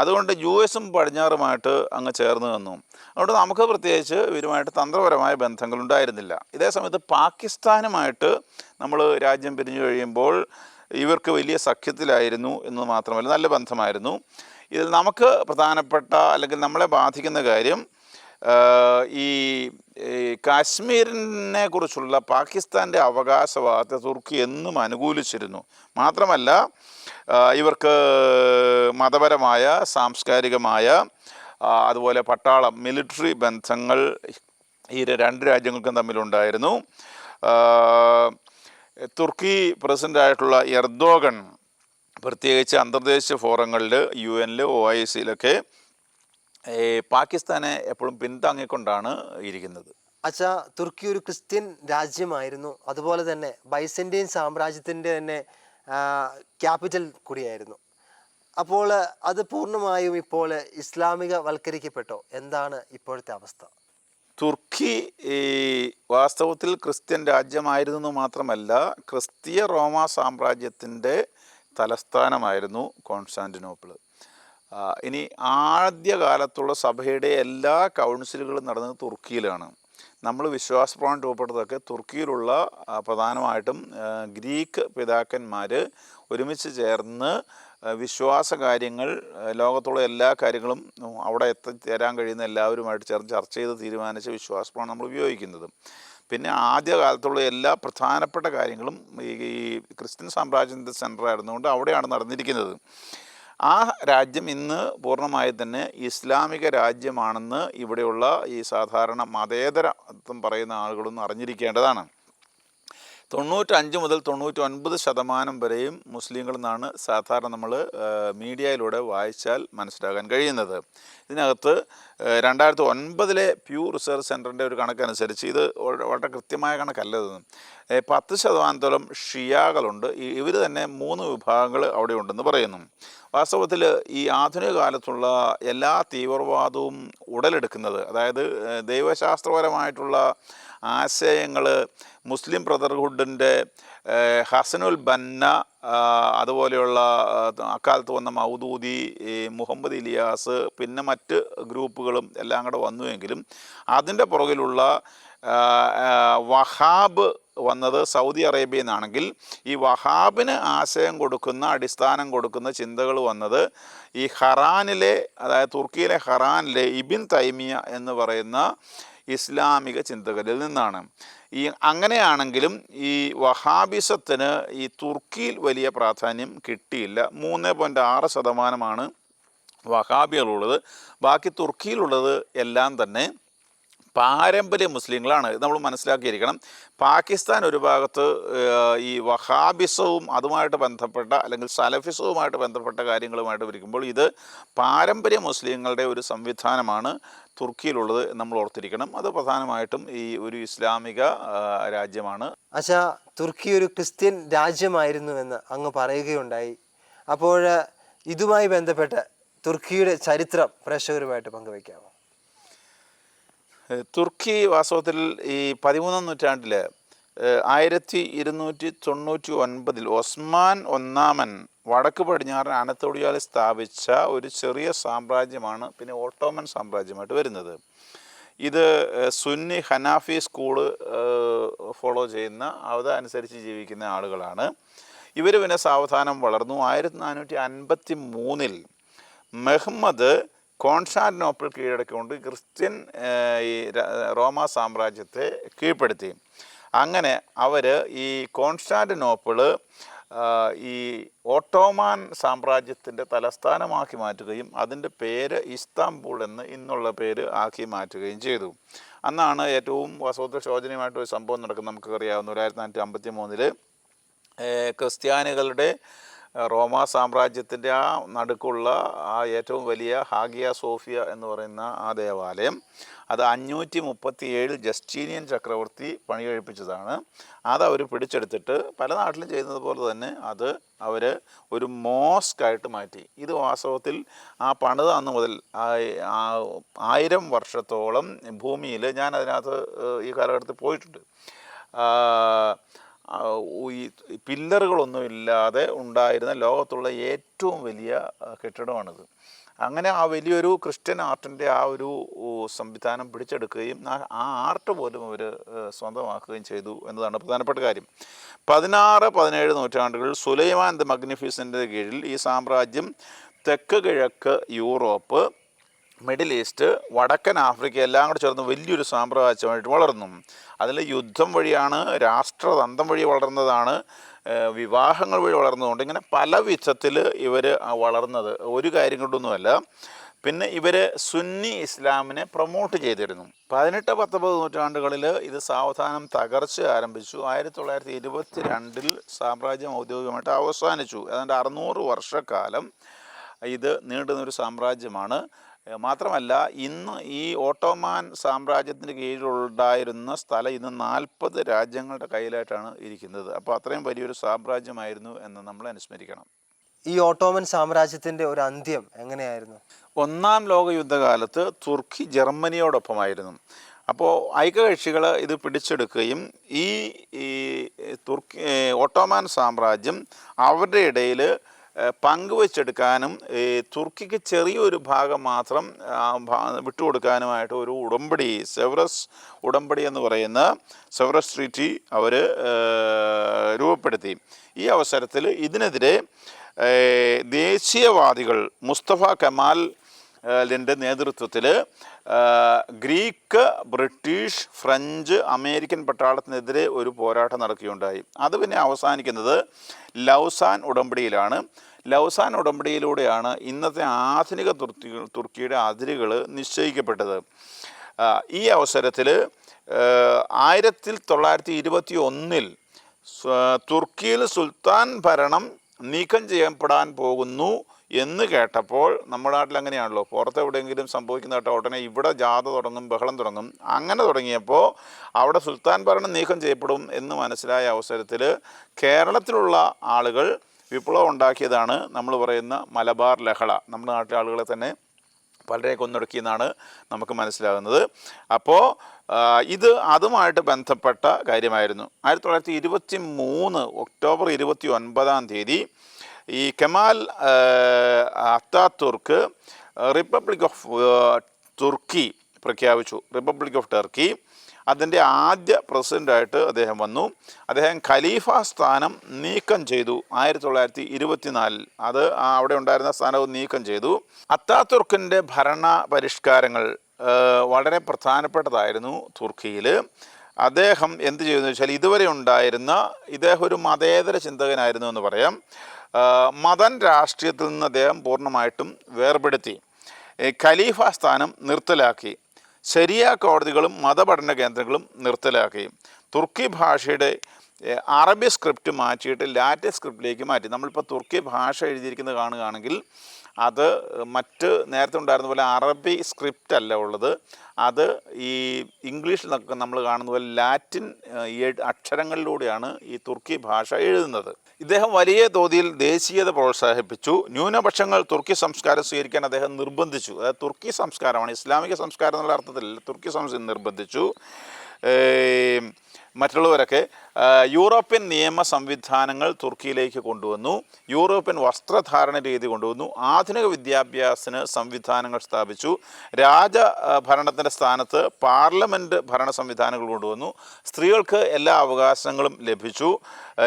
അതുകൊണ്ട് യു എസും പടിഞ്ഞാറുമായിട്ട് അങ്ങ് ചേർന്ന് നിന്നു. അതുകൊണ്ട് നമുക്ക് പ്രത്യേകിച്ച് ഇവരുമായിട്ട് തന്ത്രപരമായ ബന്ധങ്ങൾ ഉണ്ടായിരുന്നില്ല ഇതേ സമയത്ത് പാകിസ്ഥാനുമായിട്ട് നമ്മൾ രാജ്യം പിരിഞ്ഞു കഴിയുമ്പോൾ ഇവർക്ക് വലിയ സഖ്യത്തിലായിരുന്നു എന്ന് മാത്രമല്ല നല്ല ബന്ധമായിരുന്നു. ഇതിൽ നമുക്ക് പ്രധാനപ്പെട്ട അല്ലെങ്കിൽ നമ്മളെ ബാധിക്കുന്ന കാര്യം ഈ കാശ്മീരിനെ കുറിച്ചുള്ള പാകിസ്ഥാന്റെ അവകാശവാദത്തെ തുർക്കി എന്നും അനുകൂലിച്ചിരുന്നു. മാത്രമല്ല ഇവർക്ക് മതപരമായ സാംസ്കാരികമായ അതുപോലെ പട്ടാളം മിലിറ്ററി ബന്ധങ്ങൾ ഈ രണ്ട് രാജ്യങ്ങൾക്കും തമ്മിലുണ്ടായിരുന്നു. തുർക്കി പ്രസിഡന്റായിട്ടുള്ള എർദോഗൺ പ്രത്യേകിച്ച് അന്തർദേശീയ ഫോറങ്ങളിൽ യു എനിൽ ഒ ഐ സിയിലൊക്കെ പാകിസ്ഥാനെ എപ്പോഴും പിന്താങ്ങിക്കൊണ്ടാണ് ഇരിക്കുന്നത്. അച്ഛാ തുർക്കി ഒരു ക്രിസ്ത്യൻ രാജ്യമായിരുന്നു. അതുപോലെ തന്നെ ബൈസന്റൈൻ സാമ്രാജ്യത്തിന്റെ തന്നെ ക്യാപിറ്റൽ കൂടിയായിരുന്നു. അപ്പോൾ അത് പൂർണമായും ഇപ്പോൾ ഇസ്ലാമിക വൽക്കരിക്കപ്പെട്ടോ എന്താണ് ഇപ്പോഴത്തെ അവസ്ഥ? തുർക്കി ഈ വാസ്തവത്തിൽ ക്രിസ്ത്യൻ രാജ്യമായിരുന്നു എന്ന് മാത്രമല്ല ക്രിസ്തീയ റോമ സാമ്രാജ്യത്തിന്റെ തലസ്ഥാനമായിരുന്നു കോൺസ്റ്റാന്റിനോപ്പിൾ ആ, ഇനി ആദ്യകാലത്തുള്ള സഭയുടെ എല്ലാ കൗൺസിലുകളും നടന്നത് തുർക്കിയിലാണ്. നമ്മൾ വിശ്വാസപ്രമാണം രൂപപ്പെട്ടതൊക്കെ തുർക്കിയിലുള്ള പ്രധാനമായിട്ടും ഗ്രീക്ക് പിതാക്കന്മാർ ഒരുമിച്ച് ചേർന്ന് വിശ്വാസ കാര്യങ്ങൾ ലോകത്തുള്ള എല്ലാ കാര്യങ്ങളും അവിടെ എത്തിച്ചേരാൻ കഴിയുന്ന എല്ലാവരുമായിട്ട് ചേർന്ന് ചർച്ച ചെയ്ത് തീരുമാനിച്ച വിശ്വാസമാണ് നമ്മൾ ഉപയോഗിക്കുന്നത്. പിന്നെ ആദ്യകാലത്തുള്ള എല്ലാ പ്രധാനപ്പെട്ട കാര്യങ്ങളും ഈ ക്രിസ്ത്യൻ സാമ്രാജ്യത്തിന്റെ സെന്റർ ആയിരുന്നുകൊണ്ട് അവിടെയാണ് നടന്നിരിക്കുന്നത്. ആ രാജ്യം ഇന്ന് പൂർണമായി തന്നെ ഇസ്ലാമിക രാജ്യമാണെന്ന് ഇവിടെയുള്ള ഈ സാധാരണ മതേതരത്വം പറയുന്ന ആളുകളൊന്നും അറിഞ്ഞിരിക്കേണ്ടതാണ്. തൊണ്ണൂറ്റഞ്ച് മുതൽ തൊണ്ണൂറ്റി ഒൻപത് ശതമാനം വരെയും മുസ്ലിങ്ങൾ എന്നാണ് സാധാരണ നമ്മൾ മീഡിയയിലൂടെ വായിച്ചാൽ മനസ്സിലാക്കാൻ കഴിയുന്നത്. ഇതിനകത്ത് രണ്ടായിരത്തി ഒൻപതിലെ പ്യൂ റിസർച്ച് സെന്ററിന്റെ ഒരു കണക്കനുസരിച്ച് ഇത് വളരെ കൃത്യമായ കണക്കല്ല പത്ത് ശതമാനത്തോളം ഷിയാകളുണ്ട് ഇവർ തന്നെ മൂന്ന് വിഭാഗങ്ങൾ അവിടെ ഉണ്ടെന്ന് പറയുന്നു. വാസ്തവത്തിൽ ഈ ആധുനിക കാലത്തുള്ള എല്ലാ തീവ്രവാദവും ഉടലെടുക്കുന്നത് അതായത് ദൈവശാസ്ത്രപരമായിട്ടുള്ള ആശയങ്ങൾ മുസ്ലിം ബ്രദർഹുഡിന്റെ ഹസനുൽ ബന്ന അതുപോലെയുള്ള അക്കാലത്ത് വന്ന മൗദൂദി മുഹമ്മദ് ഇലിയാസ് പിന്നെ മറ്റ് ഗ്രൂപ്പുകളും എല്ലാം കൂടെ വന്നുവെങ്കിലും അതിന്റെ പുറകിലുള്ള വഹാബ് വന്നത് സൗദി അറേബ്യയിൽ നിന്നാണെങ്കിൽ ഈ വഹാബിന് ആശയം കൊടുക്കുന്ന അടിസ്ഥാനം കൊടുക്കുന്ന ചിന്തകൾ വന്നത് ഈ ഹറാനിലെ അതായത് തുർക്കിയിലെ ഹറാനിലെ ഇബിൻ തൈമിയ എന്ന് പറയുന്ന ഇസ്ലാമിക ചിന്തകരിൽ നിന്നാണ്. ഈ അങ്ങനെയാണെങ്കിലും ഈ വഹാബിസത്തിന് ഈ തുർക്കിയിൽ വലിയ പ്രാധാന്യം കിട്ടിയില്ല. മൂന്ന് പോയിന്റ് ആറ് ശതമാനമാണ് വഹാബികളുള്ളത്. ബാക്കി തുർക്കിയിലുള്ളത് എല്ലാം തന്നെ പാരമ്പര്യ മുസ്ലിങ്ങളാണ്. ഇത് നമ്മൾ മനസ്സിലാക്കിയിരിക്കണം. പാകിസ്ഥാൻ ഒരു ഭാഗത്ത് ഈ വഹാബിസവും അതുമായിട്ട് ബന്ധപ്പെട്ട അല്ലെങ്കിൽ സലഫിസവുമായിട്ട് ബന്ധപ്പെട്ട കാര്യങ്ങളുമായിട്ട് വരിക്കുമ്പോൾ ഇത് പാരമ്പര്യ മുസ്ലിങ്ങളുടെ ഒരു സംവിധാനമാണ് തുർക്കിയിലുള്ളത് നമ്മൾ ഓർത്തിരിക്കണം. അത് പ്രധാനമായിട്ടും ഈ ഒരു ഇസ്ലാമിക രാജ്യമാണ്. അച്ഛാ തുർക്കി ഒരു ക്രിസ്ത്യൻ രാജ്യമായിരുന്നുവെന്ന് അങ്ങ് പറയുകയുണ്ടായി. അപ്പോൾ ഇതുമായി ബന്ധപ്പെട്ട് തുർക്കിയുടെ ചരിത്രം പ്രേക്ഷകരുമായിട്ട് പങ്കുവയ്ക്കാമോ? തുർക്കി വാസ്തവത്തിൽ ഈ പതിമൂന്നാം നൂറ്റാണ്ടിൽ ആയിരത്തി ഇരുന്നൂറ്റി തൊണ്ണൂറ്റി ഒൻപതിൽ ഒസ്മാൻ ഒന്നാമൻ വടക്ക് പടിഞ്ഞാറൻ അനത്തോളിയാൽ സ്ഥാപിച്ച ഒരു ചെറിയ സാമ്രാജ്യമാണ് പിന്നെ ഓട്ടോമൻ സാമ്രാജ്യമായിട്ട് വരുന്നത്. ഇത് സുന്നി ഹനാഫി സ്കൂൾ ഫോളോ ചെയ്യുന്ന അതനുസരിച്ച് ജീവിക്കുന്ന ആളുകളാണ്. ഇവർ പിന്നെ സാവധാനം വളർന്നു. ആയിരത്തി നാനൂറ്റി അൻപത്തി മൂന്നിൽ മെഹമ്മദ് കോൺസ്റ്റാന്റിനോപ്പിൾ കീഴടക്കിക്കൊണ്ട് ക്രിസ്ത്യൻ ഈ റോമ സാമ്രാജ്യത്തെ കീഴ്പ്പെടുത്തി. അങ്ങനെ അവർ ഈ കോൺസ്റ്റാന്റിനോപ്പിൾ ഈ ഓട്ടോമാൻ സാമ്രാജ്യത്തിന്റെ തലസ്ഥാനമാക്കി മാറ്റുകയും അതിന്റെ പേര് ഇസ്താംബൂൾ എന്ന് ഇന്നുള്ള പേര് ആക്കി മാറ്റുകയും ചെയ്തു. അന്നാണ് ഏറ്റവും വസ്തുത്വ ശോചനീയമായിട്ട് ഒരു സംഭവം നടക്കുന്നത്. നമുക്കറിയാവുന്ന ഒരു ആയിരത്തി അമ്പത്തി മൂന്നിൽ ക്രിസ്ത്യാനികളുടെ റോമാ സാമ്രാജ്യത്തിന്റെ ആ നടുക്കുള്ള ആ ഏറ്റവും വലിയ ഹാഗിയ സോഫിയ എന്ന് പറയുന്ന ആ ദേവാലയം അത് അഞ്ഞൂറ്റി മുപ്പത്തി ഏഴിൽ ജസ്റ്റീനിയൻ ചക്രവർത്തി പണി കഴിപ്പിച്ചതാണ് അത് അവർ പിടിച്ചെടുത്തിട്ട് പല നാട്ടിലും ചെയ്യുന്നത് പോലെ തന്നെ അത് അവർ ഒരു മോസ്ക് ആയിട്ട് മാറ്റി. ഇത് വാസ്തവത്തിൽ ആ പണിത അന്ന് മുതൽ ആയിരം വർഷത്തോളം ഭൂമിയിൽ ഞാൻ അതിനകത്ത് ഈ കാലഘട്ടത്തിൽ പോയിട്ടുണ്ട്. ഈ പില്ലറുകളൊന്നുമില്ലാതെ ഉണ്ടായിരുന്ന ലോകത്തുള്ള ഏറ്റവും വലിയ കെട്ടിടമാണിത്. അങ്ങനെ ആ വലിയൊരു ക്രിസ്ത്യൻ ആർട്ടിന്റെ ആ ഒരു സംവിധാനം പിടിച്ചെടുക്കുകയും ആ ആർട്ട് പോലും അവർ സ്വന്തമാക്കുകയും ചെയ്തു എന്നതാണ് പ്രധാനപ്പെട്ട കാര്യം. പതിനാറ് പതിനേഴ് നൂറ്റാണ്ടുകളിൽ സുലൈമാൻ ദ മഗ്നിഫീസിന്റെ കീഴിൽ ഈ സാമ്രാജ്യം തെക്ക് കിഴക്ക് യൂറോപ്പ് മിഡിൽ ഈസ്റ്റ് വടക്കൻ ആഫ്രിക്ക എല്ലാം കൂടെ ചേർന്ന് വലിയൊരു സാമ്രാജ്യമായിട്ട് വളർന്നു. അതിൽ യുദ്ധം വഴിയാണ് രാഷ്ട്രതന്ത്രം വഴി വളർന്നതാണ് വിവാഹങ്ങൾ വഴി വളർന്നതുകൊണ്ട് ഇങ്ങനെ പല വിധത്തിൽ ഇവർ വളർന്നത്. ഒരു കാര്യം കൊണ്ടൊന്നുമല്ല പിന്നെ ഇവർ സുന്നി ഇസ്ലാമിനെ പ്രൊമോട്ട് ചെയ്തിരുന്നു. പതിനെട്ട് പത്തൊമ്പത് നൂറ്റാണ്ടുകളിൽ ഇത് സാവധാനം തകർച്ച ആരംഭിച്ചു. ആയിരത്തി തൊള്ളായിരത്തി ഇരുപത്തി രണ്ടിൽ സാമ്രാജ്യം ഔദ്യോഗികമായിട്ട് അവസാനിച്ചു. ഏതാണ്ട് അറുന്നൂറ് വർഷക്കാലം ഇത് നീണ്ടുന്നൊരു സാമ്രാജ്യമാണ്. മാത്രമല്ല ഇന്ന് ഈ ഓട്ടോമാൻ സാമ്രാജ്യത്തിന് കീഴിലുണ്ടായിരുന്ന സ്ഥലം ഇന്ന് നാൽപ്പത് രാജ്യങ്ങളുടെ കയ്യിലായിട്ടാണ് ഇരിക്കുന്നത്. അപ്പോൾ അത്രയും വലിയൊരു സാമ്രാജ്യമായിരുന്നു എന്ന് നമ്മൾ അനുസ്മരിക്കണം. ഈ ഓട്ടോമൻ സാമ്രാജ്യത്തിന്റെ ഒരു അന്ത്യം എങ്ങനെയായിരുന്നു? ഒന്നാം ലോക യുദ്ധകാലത്ത് തുർക്കി ജർമ്മനിയോടൊപ്പമായിരുന്നു. അപ്പോൾ ഐക്യകക്ഷികൾ ഇത് പിടിച്ചെടുക്കുകയും ഈ ഈ തുർക്കി ഓട്ടോമാൻ സാമ്രാജ്യം അവരുടെ ഇടയിൽ പങ്കുവെച്ചെടുക്കാനും ഈ തുർക്കിക്ക് ചെറിയൊരു ഭാഗം മാത്രം വിട്ടുകൊടുക്കാനുമായിട്ട് ഒരു ഉടമ്പടി സെവറസ് ഉടമ്പടി എന്ന് പറയുന്ന സെവറസ് ട്രീറ്റി അവർ രൂപപ്പെടുത്തി. ഈ അവസരത്തിൽ ഇതിനെതിരെ ദേശീയവാദികൾ മുസ്തഫ കമാൽ ലിന്റെ നേതൃത്വത്തിൽ ഗ്രീക്ക് ബ്രിട്ടീഷ് ഫ്രഞ്ച് അമേരിക്കൻ പട്ടാളത്തിനെതിരെ ഒരു പോരാട്ടം നടക്കുകയുണ്ടായി. അത് പിന്നെ അവസാനിക്കുന്നത് ലൗസാൻ ഉടമ്പടിയിലാണ്. ലൗസാൻ ഉടമ്പടിയിലൂടെയാണ് ഇന്നത്തെ ആധുനിക തുർക്കി തുർക്കിയുടെ അതിരുകൾ നിശ്ചയിക്കപ്പെട്ടത്. ഈ അവസരത്തിൽ ആയിരത്തി തൊള്ളായിരത്തി ഇരുപത്തി ഒന്നിൽ തുർക്കിയിൽ സുൽത്താൻ ഭരണം നീക്കം ചെയ്യപ്പെടാൻ പോകുന്നു. എന്ന് കേട്ടപ്പോൾ നമ്മുടെ നാട്ടിൽ അങ്ങനെയാണല്ലോ. പുറത്ത് എവിടെയെങ്കിലും സംഭവിക്കുന്ന കേട്ടോ ഉടനെ ഇവിടെ ജാഥ തുടങ്ങും ബഹളം തുടങ്ങും. അങ്ങനെ തുടങ്ങിയപ്പോൾ അവിടെ സുൽത്താൻ ഭരണം നീക്കം ചെയ്യപ്പെടും എന്ന് മനസ്സിലായ അവസരത്തിൽ കേരളത്തിലുള്ള ആളുകൾ വിപ്ലവം ഉണ്ടാക്കിയതാണ് നമ്മൾ പറയുന്ന മലബാർ ലഹള. നമ്മുടെ നാട്ടിലെ ആളുകളെ തന്നെ പലരെ കൊന്നൊടുക്കിയെന്നാണ് നമുക്ക് മനസ്സിലാകുന്നത്. അപ്പോൾ ഇത് അതുമായിട്ട് ബന്ധപ്പെട്ട കാര്യമായിരുന്നു. ആയിരത്തി തൊള്ളായിരത്തി ഇരുപത്തി മൂന്ന് ഒക്ടോബർ ഇരുപത്തി ഒൻപതാം തീയതി ഈ കെമാൽ അത്താതുർക്ക് റിപ്പബ്ലിക് ഓഫ് തുർക്കി പ്രഖ്യാപിച്ചു. റിപ്പബ്ലിക് ഓഫ് ടർക്കി അതിന്റെ ആദ്യ പ്രസിഡന്റായിട്ട് അദ്ദേഹം വന്നു. അദ്ദേഹം ഖലീഫ സ്ഥാനം നീക്കം ചെയ്തു. ആയിരത്തി തൊള്ളായിരത്തി ഇരുപത്തിനാലിൽ അത് അവിടെ ഉണ്ടായിരുന്ന സ്ഥാനവും നീക്കം ചെയ്തു. അത്താതുർക്കിന്റെ ഭരണ പരിഷ്കാരങ്ങൾ വളരെ പ്രധാനപ്പെട്ടതായിരുന്നു തുർക്കിയിൽ. അദ്ദേഹം എന്ത് ചെയ്യുന്നു വെച്ചാൽ ഇതുവരെ ഉണ്ടായിരുന്ന ഇദ്ദേഹം ഒരു മതേതര ചിന്തകനായിരുന്നു എന്ന് പറയാം. മതൻ രാഷ്ട്രീയത്തിൽ നിന്ന് അദ്ദേഹം പൂർണമായിട്ടും വേർപെടുത്തി. ഖലീഫ സ്ഥാനം നിർത്തലാക്കി. ശരിയ കോടതികളും മതപഠന കേന്ദ്രങ്ങളും നിർത്തലാക്കി. തുർക്കി ഭാഷയുടെ അറബി സ്ക്രിപ്റ്റ് മാറ്റിയിട്ട് ലാറ്റിൻ സ്ക്രിപ്റ്റിലേക്ക് മാറ്റി. നമ്മളിപ്പോൾ തുർക്കി ഭാഷ എഴുതിയിരിക്കുന്നത് കാണുകയാണെങ്കിൽ അത് മറ്റ് നേരത്തെ ഉണ്ടായിരുന്ന പോലെ അറബി സ്ക്രിപ്റ്റ് അല്ല ഉള്ളത്. അത് ഈ ഇംഗ്ലീഷിൽ നിന്നൊക്കെ നമ്മൾ കാണുന്ന പോലെ ലാറ്റിൻ അക്ഷരങ്ങളിലൂടെയാണ് ഈ തുർക്കി ഭാഷ എഴുതുന്നത്. ഇദ്ദേഹം വലിയ തോതിൽ ദേശീയത പ്രോത്സാഹിപ്പിച്ചു. ന്യൂനപക്ഷങ്ങൾ തുർക്കി സംസ്കാരം സ്വീകരിക്കാൻ അദ്ദേഹം നിർബന്ധിച്ചു. അതായത് തുർക്കി സംസ്കാരമാണ് ഇസ്ലാമിക സംസ്കാരം എന്നുള്ള അർത്ഥത്തിൽ തുർക്കി സംസ്കാരം നിർബന്ധിച്ചു. മറ്റുള്ളവരൊക്കെ യൂറോപ്യൻ നിയമ സംവിധാനങ്ങൾ തുർക്കിയിലേക്ക് കൊണ്ടുവന്നു. യൂറോപ്യൻ വസ്ത്രധാരണ രീതി കൊണ്ടുവന്നു. ആധുനിക വിദ്യാഭ്യാസത്തിന് സംവിധാനങ്ങൾ സ്ഥാപിച്ചു. രാജ ആ, ഭരണത്തിന്റെ സ്ഥാനത്ത് പാർലമെന്റ് ഭരണ സംവിധാനങ്ങൾ കൊണ്ടുവന്നു. സ്ത്രീകൾക്ക് എല്ലാ അവകാശങ്ങളും ലഭിച്ചു.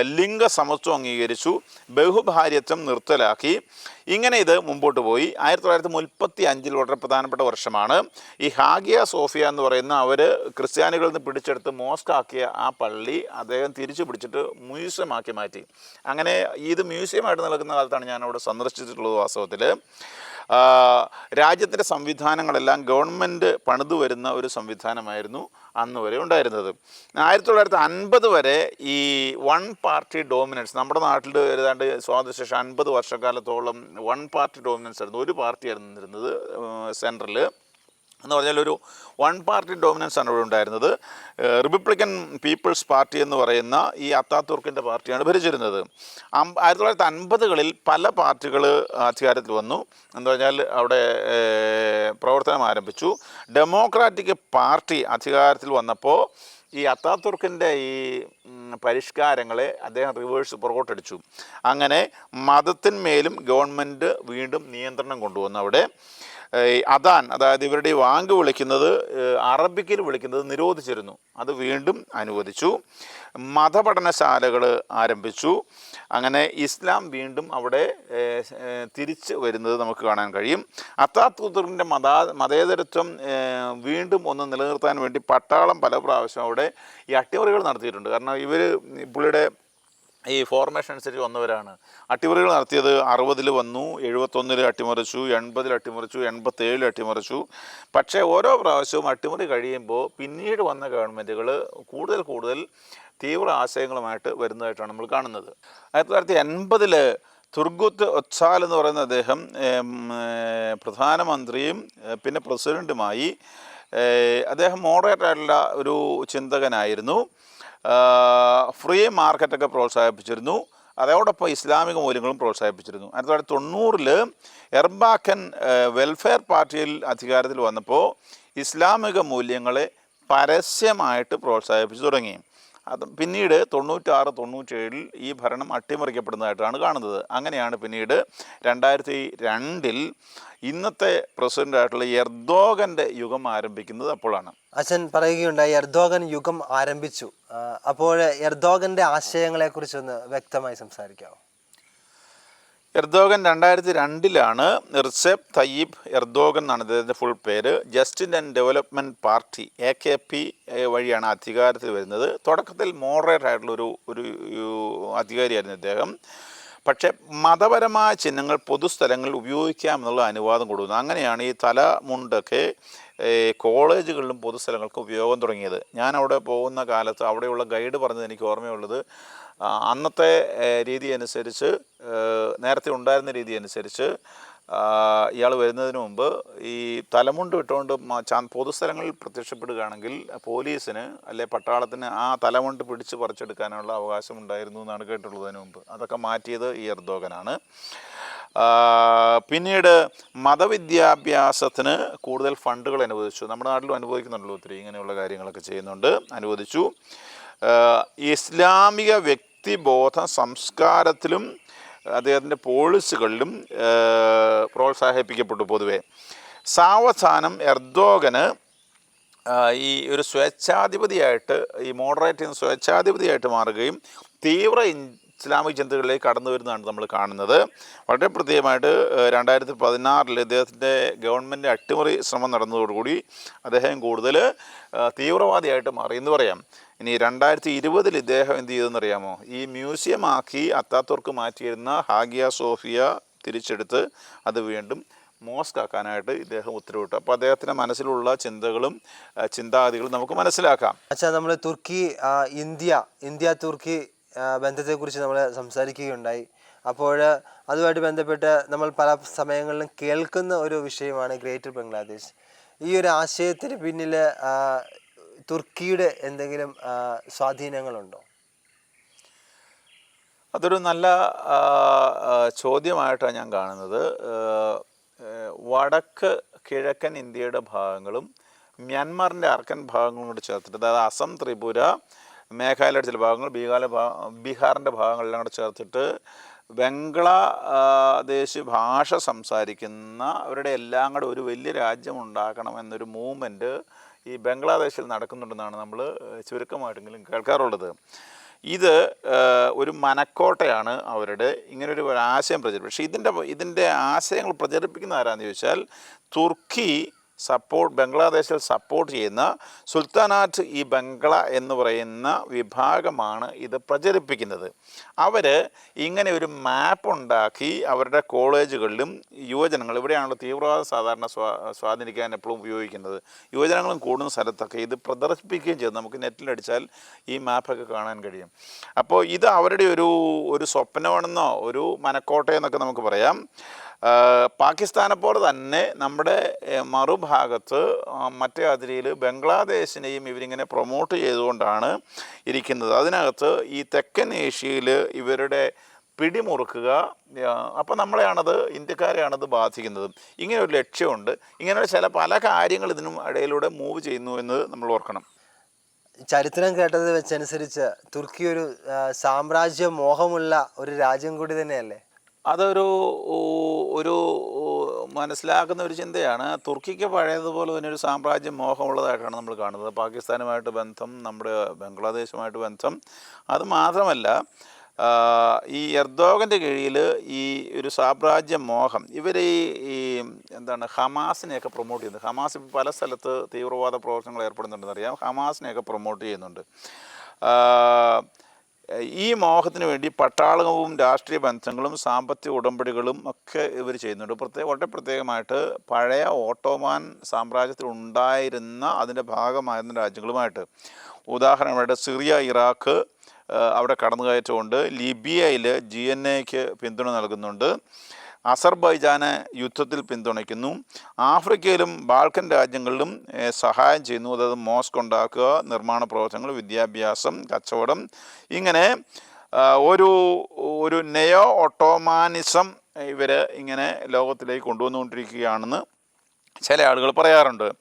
ലിംഗ സമത്വം അംഗീകരിച്ചു. ബഹുഭാര്യത്വം നിർത്തലാക്കി. ഇങ്ങനെ ഇത് മുമ്പോട്ട് പോയി. ആയിരത്തി തൊള്ളായിരത്തി മുപ്പത്തി അഞ്ചിൽ വളരെ പ്രധാനപ്പെട്ട വർഷമാണ്. ഈ ഹാഗിയ സോഫിയ എന്ന് പറയുന്ന അവർ ക്രിസ്ത്യാനികളിൽ നിന്ന് പിടിച്ചെടുത്ത് മോസ്ക് ആക്കിയ ആ പള്ളി അദ്ദേഹം തിരിച്ചു പിടിച്ചിട്ട് മ്യൂസിയം ആക്കി മാറ്റി. അങ്ങനെ ഇത് മ്യൂസിയമായിട്ട് നിൽക്കുന്ന കാലത്താണ് ഞാൻ അവിടെ സന്ദർശിച്ചിട്ടുള്ളത് വാസ്തവത്തിൽ. രാജ്യത്തിന്റെ സംവിധാനങ്ങളെല്ലാം ഗവൺമെന്റ് പണിതു വരുന്ന ഒരു സംവിധാനമായിരുന്നു അന്ന് വരെ ഉണ്ടായിരുന്നത്. ആയിരത്തി തൊള്ളായിരത്തി അൻപത് വരെ ഈ വൺ പാർട്ടി ഡോമിനൻസ് നമ്മുടെ നാട്ടിൽ ഏതാണ്ട് സ്വാതന്ത്ര്യശേഷം അൻപത് വർഷക്കാലത്തോളം വൺ പാർട്ടി ഡോമിനൻസ് ആയിരുന്നു. ഒരു പാർട്ടിയായിരുന്നു ഇരുന്നത് സെൻട്രൽ എന്ന് പറഞ്ഞാൽ ഒരു വൺ പാർട്ടി ഡോമിനൻസ് ആണ് ഇവിടെ ഉണ്ടായിരുന്നത്. റിപ്പബ്ലിക്കൻ പീപ്പിൾസ് പാർട്ടി എന്ന് പറയുന്ന ഈ അത്താത്തുർക്കിന്റെ പാർട്ടിയാണ് ഭരിച്ചിരുന്നത്. ആയിരത്തി തൊള്ളായിരത്തി അൻപതുകളിൽ പല പാർട്ടികൾ അധികാരത്തിൽ വന്നു. എന്ന് പറഞ്ഞാൽ അവിടെ പ്രവർത്തനം ആരംഭിച്ചു. ഡെമോക്രാറ്റിക് പാർട്ടി അധികാരത്തിൽ വന്നപ്പോൾ ഈ അത്താത്തുർക്കിന്റെ ഈ പരിഷ്കാരങ്ങളെ അദ്ദേഹം റിവേഴ്സ് പുറകോട്ടടിച്ചു. അങ്ങനെ മതത്തിന്മേലും ഗവൺമെന്റ് വീണ്ടും നിയന്ത്രണം കൊണ്ടുവന്നു അവിടെ. അദാൻ അതായത് ഇവരുടെ വാങ്ക് വിളിക്കുന്നത് അറബിക്കിൽ വിളിക്കുന്നത് നിരോധിച്ചിരുന്നു. അത് വീണ്ടും അനുവദിച്ചു. മതപഠനശാലകൾ ആരംഭിച്ചു. അങ്ങനെ ഇസ്ലാം വീണ്ടും അവിടെ തിരിച്ച് വരുന്നത് നമുക്ക് കാണാൻ കഴിയും. അത്താത്തുറിന്റെ മതാ മതേതരത്വം വീണ്ടും ഒന്ന് നിലനിർത്താൻ വേണ്ടി പട്ടാളം പല പ്രാവശ്യം അവിടെ ഈ അട്ടിമറികൾ നടത്തിയിട്ടുണ്ട്. കാരണം ഇവർ പുള്ളിയുടെ ഈ ഫോർമേഷൻ അനുസരിച്ച് വന്നവരാണ്. അട്ടിമറികൾ നടത്തിയത് അറുപതിൽ വന്നു എഴുപത്തൊന്നിൽ അട്ടിമറിച്ചു എൺപതിൽ അട്ടിമറിച്ചു എൺപത്തേഴിൽ അട്ടിമറിച്ചു. പക്ഷേ ഓരോ പ്രാവശ്യവും അട്ടിമറി കഴിയുമ്പോൾ പിന്നീട് വന്ന ഗവൺമെന്റുകൾ കൂടുതൽ കൂടുതൽ തീവ്ര ആശയങ്ങളുമായിട്ട് വരുന്നതായിട്ടാണ് നമ്മൾ കാണുന്നത്. ആയിരത്തി തൊള്ളായിരത്തി എൺപതിൽ തുർഗുത്ത് ഒച്ചാൽ എന്ന് പറയുന്ന അദ്ദേഹം പ്രധാനമന്ത്രിയും പിന്നെ പ്രസിഡന്റുമായി അദ്ദേഹം മോഡറേറ്റ് ആയിട്ടുള്ള ഒരു ചിന്തകനായിരുന്നു. ഫ്രീ മാർക്കറ്റൊക്കെ പ്രോത്സാഹിപ്പിച്ചിരുന്നു. അതോടൊപ്പം ഇസ്ലാമിക മൂല്യങ്ങളും പ്രോത്സാഹിപ്പിച്ചിരുന്നു. ആയിരത്തി തൊള്ളായിരത്തി തൊണ്ണൂറിൽ എർബാക്കൻ വെൽഫെയർ പാർട്ടിയിൽ അധികാരത്തിൽ വന്നപ്പോൾ ഇസ്ലാമിക മൂല്യങ്ങളെ പരസ്യമായിട്ട് പ്രോത്സാഹിപ്പിച്ചു തുടങ്ങി. അത് പിന്നീട് തൊണ്ണൂറ്റാറ് തൊണ്ണൂറ്റേഴിൽ ഈ ഭരണം അട്ടിമറിക്കപ്പെടുന്നതായിട്ടാണ് കാണുന്നത്. അങ്ങനെയാണ് പിന്നീട് രണ്ടായിരത്തി രണ്ടിൽ ഇന്നത്തെ പ്രസിഡന്റായിട്ടുള്ള എർദോഗന്റെ യുഗം ആരംഭിക്കുന്നത് അപ്പോഴാണ്. അച്ഛൻ പറയുകയുണ്ടായി എർദോഗൻ യുഗം ആരംഭിച്ചു. അപ്പോൾ എർദോഗന്റെ ആശയങ്ങളെക്കുറിച്ചൊന്ന് വ്യക്തമായി സംസാരിക്കാമോ എർദോഗൻ രണ്ടായിരത്തി രണ്ടിലാണ് റിസെപ് തയ്യീബ് എർദോഗൻ എന്നാണ് അദ്ദേഹത്തിന്റെ ഫുൾ പേര്. Justice and development party A K P വഴിയാണ് അധികാരത്തിൽ വരുന്നത്. തുടക്കത്തിൽ മോഡറേറ്റ് ആയിട്ടുള്ള ഒരു ഒരു അധികാരിയായിരുന്നു ഇദ്ദേഹം. പക്ഷേ മതപരമായ ചിഹ്നങ്ങൾ പൊതുസ്ഥലങ്ങളിൽ ഉപയോഗിക്കാം എന്നുള്ള അനുവാദം കൊടുക്കുന്നു. അങ്ങനെയാണ് ഈ തലമുണ്ടൊക്കെ കോളേജുകളിലും പൊതുസ്ഥലങ്ങൾക്കും ഉപയോഗം തുടങ്ങിയത്. ഞാൻ അവിടെ പോകുന്ന കാലത്ത് അവിടെയുള്ള ഗൈഡ് പറഞ്ഞത് എനിക്ക് ഓർമ്മയുള്ളത്. അന്നത്തെ രീതി അനുസരിച്ച് നേരത്തെ ഉണ്ടായിരുന്ന രീതി അനുസരിച്ച് ഇയാൾ വരുന്നതിന് മുമ്പ് ഈ തലമുണ്ട് ഇട്ടുകൊണ്ട് പൊതുസ്ഥലങ്ങളിൽ പ്രത്യക്ഷപ്പെടുകയാണെങ്കിൽ പോലീസിന് അല്ലെ പട്ടാളത്തിന് ആ തലമുണ്ട് പിടിച്ച് പറിച്ചെടുക്കാനുള്ള അവകാശം ഉണ്ടായിരുന്നു എന്നാണ് കേട്ടുള്ളതിന് മുമ്പ്. അതൊക്കെ മാറ്റിയത് ഈ എർദോഗനാണ്. പിന്നീട് മതവിദ്യാഭ്യാസത്തിന് കൂടുതൽ ഫണ്ടുകൾ അനുവദിച്ചു. നമ്മുടെ നാട്ടിലും അനുവദിക്കുന്നുണ്ടല്ലോ ഒത്തിരി ഇങ്ങനെയുള്ള കാര്യങ്ങളൊക്കെ ചെയ്യുന്നുണ്ട്. അനുവദിച്ചു. ഇസ്ലാമിക വ്യക്തിബോധ സംസ്കാരത്തിലും അദ്ദേഹത്തിന്റെ പോളിസികളിലും പ്രോത്സാഹിപ്പിക്കപ്പെട്ടു പൊതുവെ. സാവധാനം എർദോഗന് ഈ ഒരു സ്വേച്ഛാധിപതിയായിട്ട് ഈ മോഡറേറ്റ് ചെയ്യുന്ന സ്വേച്ഛാധിപതിയായിട്ട് മാറുകയും തീവ്ര ഇസ്ലാമിക് ചിന്തകളിലേക്ക് കടന്നു വരുന്നതാണ് നമ്മൾ കാണുന്നത്. വളരെ പ്രത്യേകമായിട്ട് രണ്ടായിരത്തി പതിനാറിൽ ഇദ്ദേഹത്തിന്റെ ഗവൺമെന്റ് അട്ടിമറി ശ്രമം നടന്നതോടുകൂടി അദ്ദേഹം കൂടുതൽ തീവ്രവാദിയായിട്ട് മാറി. എന്ന് പറയാം ഇനി രണ്ടായിരത്തി ഇരുപതിൽ ഇദ്ദേഹം എന്ത് ചെയ്തെന്ന് അറിയാമോ ഈ മ്യൂസിയം ആക്കി അത്താത്തുർക്ക് മാറ്റിയിരുന്ന ഹാഗിയ സോഫിയ തിരിച്ചെടുത്ത് അത് വീണ്ടും മോസ്ക് ആക്കാനായിട്ട് ഇദ്ദേഹം ഉത്തരവിട്ടു. അപ്പോൾ അദ്ദേഹത്തിന്റെ മനസ്സിലുള്ള ചിന്തകളും ചിന്താഗതികളും നമുക്ക് മനസ്സിലാക്കാം. അച്ഛാ നമ്മൾ തുർക്കി ഇന്ത്യ ഇന്ത്യ തുർക്കി ബന്ധത്തെക്കുറിച്ച് നമ്മൾ സംസാരിക്കുകയുണ്ടായി. അപ്പോൾ അതുമായിട്ട് ബന്ധപ്പെട്ട് നമ്മൾ പല സമയങ്ങളിലും കേൾക്കുന്ന ഒരു വിഷയമാണ് ഗ്രേറ്റർ ബംഗ്ലാദേശ്. ഈ ഒരു ആശയത്തിന് പിന്നിൽ തുർക്കിയുടെ എന്തെങ്കിലും സ്വാധീനങ്ങളുണ്ടോ? അതൊരു നല്ല ചോദ്യമായിട്ടാണ് ഞാൻ കാണുന്നത്. വടക്ക് കിഴക്കൻ ഇന്ത്യയുടെ ഭാഗങ്ങളും മ്യാൻമാറിന്റെ അർക്കൻ ഭാഗങ്ങളും കൂടി ചേർത്തിട്ട് അതായത് അസം ത്രിപുര മേഘാലയുടെ ചില ഭാഗങ്ങൾ ബീഹാല ബീഹാറിന്റെ ഭാഗങ്ങളെല്ലാം കൂടെ ചേർത്തിട്ട് ബംഗ്ലാദേശ് ഭാഷ സംസാരിക്കുന്ന അവരുടെ എല്ലാം കൂടെ ഒരു വലിയ രാജ്യം ഉണ്ടാക്കണമെന്നൊരു മൂവ്മെന്റ് ഈ ബംഗ്ലാദേശിൽ നടക്കുന്നുണ്ടെന്നാണ് നമ്മൾ ചുരുക്കമായിട്ടെങ്കിലും കേൾക്കാറുള്ളത്. ഇത് ഒരു മനക്കോട്ടയാണ് അവരുടെ ഇങ്ങനൊരു ആശയം പ്രചരിപ്പിക്കും പക്ഷേ ഇതിന്റെ ഇതിന്റെ ആശയങ്ങൾ പ്രചരിപ്പിക്കുന്ന ആരാന്ന് ചോദിച്ചാൽ തുർക്കി സപ്പോർട്ട് ബംഗ്ലാദേശിൽ സപ്പോർട്ട് ചെയ്യുന്ന സുൽത്താനാറ്റ് ഈ ബംഗ്ല എന്ന് പറയുന്ന വിഭാഗമാണ് ഇത് പ്രചരിപ്പിക്കുന്നത്. അവർ ഇങ്ങനെ ഒരു മാപ്പ് ഉണ്ടാക്കി അവരുടെ കോളേജുകളിലും യുവജനങ്ങൾ ഇവിടെയാണല്ലോ തീവ്രവാദ സാധാരണ സ്വാ സ്വാധീനിക്കാൻ എപ്പോഴും ഉപയോഗിക്കുന്നത്. യുവജനങ്ങളും കൂടുന്ന സ്ഥലത്തൊക്കെ ഇത് പ്രദർശിപ്പിക്കുകയും ചെയ്തു. നമുക്ക് നെറ്റിലടിച്ചാൽ ഈ മാപ്പൊക്കെ കാണാൻ കഴിയും. അപ്പോൾ ഇത് അവരുടെ ഒരു ഒരു സ്വപ്നമാണെന്നോ ഒരു മനക്കോട്ടയെന്നൊക്കെ നമുക്ക് പറയാം. പാകിസ്ഥാനെ പോലെ തന്നെ നമ്മുടെ മറുഭാഗത്ത് മറ്റേ അതിരിയിൽ ബംഗ്ലാദേശിനെയും ഇവരിങ്ങനെ പ്രൊമോട്ട് ചെയ്തുകൊണ്ടാണ് ഇരിക്കുന്നത്. അതിനകത്ത് ഈ തെക്കൻ ഏഷ്യയിൽ ഇവരുടെ പിടിമുറുക്കുക അപ്പോൾ നമ്മളെയാണത് ഇന്ത്യക്കാരെയാണത് ബാധിക്കുന്നത്. ഇങ്ങനെ ഒരു ലക്ഷ്യമുണ്ട്. ഇങ്ങനെയുള്ള ചില പല കാര്യങ്ങൾ ഇതിനും ഇടയിലൂടെ മൂവ് ചെയ്യുന്നു എന്ന് നമ്മൾ ഓർക്കണം. ചരിത്രം കേട്ടത് വെച്ചനുസരിച്ച് തുർക്കി ഒരു സാമ്രാജ്യ മോഹമുള്ള ഒരു രാജ്യം കൂടി തന്നെയല്ലേ? അതൊരു ഒരു മനസ്സിലാക്കുന്ന ഒരു ചിന്തയാണ്. തുർക്കിക്ക് പഴയതുപോലെ തന്നെ ഒരു സാമ്രാജ്യം മോഹമുള്ളതായിട്ടാണ് നമ്മൾ കാണുന്നത്. പാകിസ്ഥാനുമായിട്ട് ബന്ധം നമ്മുടെ ബംഗ്ലാദേശുമായിട്ട് ബന്ധം. അത് മാത്രമല്ല ഈ എർദോഗന്റെ കീഴിൽ ഈ ഒരു സാമ്രാജ്യ മോഹം ഇവർ ഈ എന്താണ് ഹമാസിനെയൊക്കെ പ്രൊമോട്ട് ചെയ്യുന്നത് ഹമാസ് ഇപ്പോൾ പല സ്ഥലത്ത് തീവ്രവാദ പ്രവർത്തനങ്ങൾ ഏർപ്പെടുന്നുണ്ടെന്ന് അറിയാം. ഹമാസിനെയൊക്കെ പ്രൊമോട്ട് ചെയ്യുന്നുണ്ട്. ഈ മോഹത്തിന് വേണ്ടി പട്ടാളവും രാഷ്ട്രീയ ബന്ധങ്ങളും സാമ്പത്തിക ഉടമ്പടികളും ഒക്കെ ഇവർ ചെയ്യുന്നുണ്ട്. പ്രത്യേക വളരെ പ്രത്യേകമായിട്ട് പഴയ ഓട്ടോമാൻ സാമ്രാജ്യത്തിൽ ഉണ്ടായിരുന്ന അതിന്റെ ഭാഗമായിരുന്ന രാജ്യങ്ങളുമായിട്ട്. ഉദാഹരണമായിട്ട് സിറിയ ഇറാഖ് അവിടെ കടന്നുകയറ്റമുണ്ട്. ലിബിയയിൽ ജി എൻ എക്ക് പിന്തുണ നൽകുന്നുണ്ട്. അസർബൈജാനെ യുദ്ധത്തിൽ പിന്തുണയ്ക്കുന്നു. ആഫ്രിക്കയിലും ബാൾക്കൻ രാജ്യങ്ങളിലും സഹായം ചെയ്യുന്നു. അതായത് മോസ്ക് ഉണ്ടാക്കുക നിർമ്മാണ പ്രവർത്തനങ്ങൾ വിദ്യാഭ്യാസം കച്ചവടം. ഇങ്ങനെ ഒരു ഒരു നെയോ ഓട്ടോമാനിസം ഇവർ ഇങ്ങനെ ലോകത്തിലേക്ക് കൊണ്ടുവന്നുകൊണ്ടിരിക്കുകയാണെന്ന് ചില ആളുകൾ പറയാറുണ്ട്.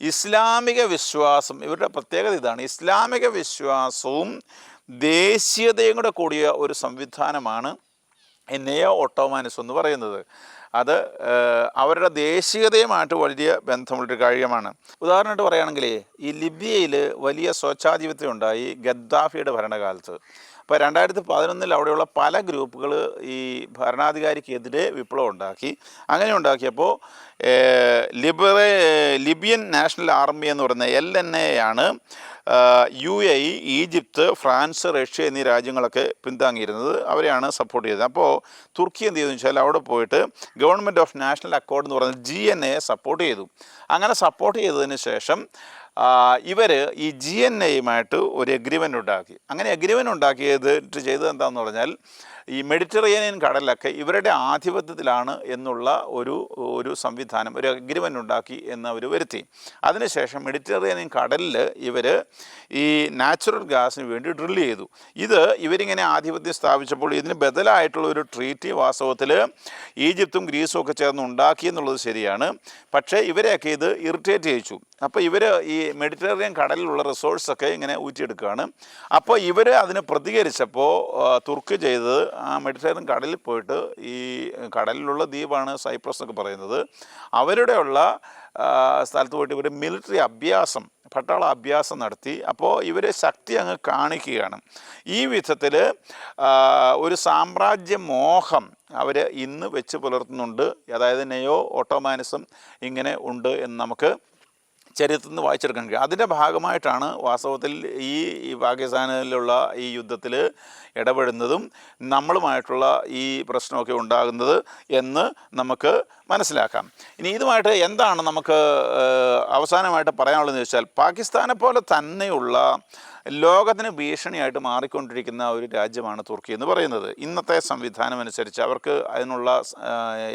ഇസ്ലാമിക വിശ്വാസം ഇവരുടെ പ്രത്യേകത ഇതാണ്. ഇസ്ലാമിക വിശ്വാസവും ദേശീയതയും കൂടെ കൂടിയ ഒരു സംവിധാനമാണ് നെയോ ഓട്ടോമാനസ് എന്ന് പറയുന്നത്. അത് അവരുടെ ദേശീയതയുമായിട്ട് വലിയ ബന്ധമുള്ളൊരു കാര്യമാണ്. ഉദാഹരണമായിട്ട് പറയുകയാണെങ്കിൽ ഈ ലിബിയയിൽ വലിയ സ്വച്ഛാധിപത്യം ഉണ്ടായി ഗദ്ദാഫിയുടെ ഭരണകാലത്ത്. അപ്പോൾ രണ്ടായിരത്തി പതിനൊന്നിൽ അവിടെയുള്ള പല ഗ്രൂപ്പുകൾ ഈ ഭരണാധികാരിക്കെതിരെ വിപ്ലവം ഉണ്ടാക്കി. അങ്ങനെ ഉണ്ടാക്കിയപ്പോൾ ലിബറേ ലിബിയൻ നാഷണൽ ആർമി എന്ന് പറയുന്ന എൽ എൻ എ ആണ് U A E Egypt France Russia എന്നീ രാജ്യങ്ങളൊക്കെ പിന്താങ്ങിയിരുന്നത്. അവരെയാണ് സപ്പോർട്ട് ചെയ്തത്. അപ്പോൾ തുർക്കി എന്ത് ചെയ്തെന്ന് വെച്ചാൽ അവിടെ പോയിട്ട് ഗവൺമെന്റ് ഓഫ് നാഷണൽ അക്കോർഡ് എന്ന് പറയുന്നത് ജി എൻ എ സപ്പോർട്ട് ചെയ്തു. അങ്ങനെ സപ്പോർട്ട് ചെയ്തതിന് ശേഷം ഇവർ ഈ ജി എൻ എയുമായിട്ട് ഒരു എഗ്രിമെന്റ് ഉണ്ടാക്കി. അങ്ങനെ എഗ്രിമെന്റ് ഉണ്ടാക്കിയത് ചെയ്തത് എന്താണെന്ന് പറഞ്ഞാൽ ഈ മെഡിറ്ററേനിയൻ കടലൊക്കെ ഇവരുടെ ആധിപത്യത്തിലാണ് എന്നുള്ള ഒരു ഒരു സംവിധാനം ഒരു അഗ്രിമെന്റ് ഉണ്ടാക്കി എന്ന് അവർ വരുത്തി. അതിനുശേഷം മെഡിറ്ററേനിയൻ കടലിൽ ഇവർ ഈ നാച്ചുറൽ ഗ്യാസിന് വേണ്ടി ഡ്രിൽ ചെയ്തു. ഇത് ഇവരിങ്ങനെ ആധിപത്യം സ്ഥാപിച്ചപ്പോൾ ഇതിന് ബദലായിട്ടുള്ള ഒരു ട്രീറ്റി വാസ്തവത്തിൽ ഈജിപ്തും ഗ്രീസും ഒക്കെ ചേർന്ന് ഉണ്ടാക്കി എന്നുള്ളത് ശരിയാണ്. പക്ഷേ ഇവരെയൊക്കെ ഇത് ഇറിറ്റേറ്റ് ചെയ്യിച്ചു. അപ്പോൾ ഇവർ ഈ മെഡിറ്ററേനിയൻ കടലിലുള്ള റിസോഴ്സൊക്കെ ഇങ്ങനെ ഊറ്റിയെടുക്കുകയാണ്. അപ്പോൾ ഇവർ അതിന് പ്രതികരിച്ചപ്പോൾ തുർക്ക് ചെയ്തത് ആ മെഡിറ്ററേനിയൻ കടലിൽ പോയിട്ട് ഈ കടലിലുള്ള ദ്വീപാണ് സൈപ്രസ് എന്നൊക്കെ പറയുന്നത്. അവരുടെയുള്ള സ്ഥലത്ത് പോയിട്ട് ഇവർ മിലിറ്ററി അഭ്യാസം പട്ടാള അഭ്യാസം നടത്തി. അപ്പോൾ ഇവർ ശക്തി അങ്ങ് കാണിക്കുകയാണ്. ഈ വിധത്തിൽ ഒരു സാമ്രാജ്യ മോഹം അവർ ഇന്ന് വെച്ച് പുലർത്തുന്നുണ്ട്. അതായത് നെയോ ഓട്ടോമാനിസം ഇങ്ങനെ ഉണ്ട് എന്ന് നമുക്ക് ചരിത്രത്തിൽ നിന്ന് വായിച്ചെടുക്കാൻ കഴിയും. അതിന്റെ ഭാഗമായിട്ടാണ് വാസ്തവത്തിൽ ഈ പാകിസ്ഥാനിലുള്ള ഈ യുദ്ധത്തിൽ ഇടപെടുന്നതും നമ്മളുമായിട്ടുള്ള ഈ പ്രശ്നമൊക്കെ ഉണ്ടാകുന്നത് എന്ന് നമുക്ക് മനസ്സിലാക്കാം. ഇനി ഇതുമായിട്ട് എന്താണ് നമുക്ക് അവസാനമായിട്ട് പറയാനുള്ളതെന്ന് ചോദിച്ചാൽ പാകിസ്ഥാനെ പോലെ തന്നെയുള്ള ലോകത്തിന് ഭീഷണിയായിട്ട് മാറിക്കൊണ്ടിരിക്കുന്ന ഒരു രാജ്യമാണ് തുർക്കി എന്ന് പറയുന്നത്. ഇന്നത്തെ സംവിധാനം അനുസരിച്ച് അവർക്ക് അതിനുള്ള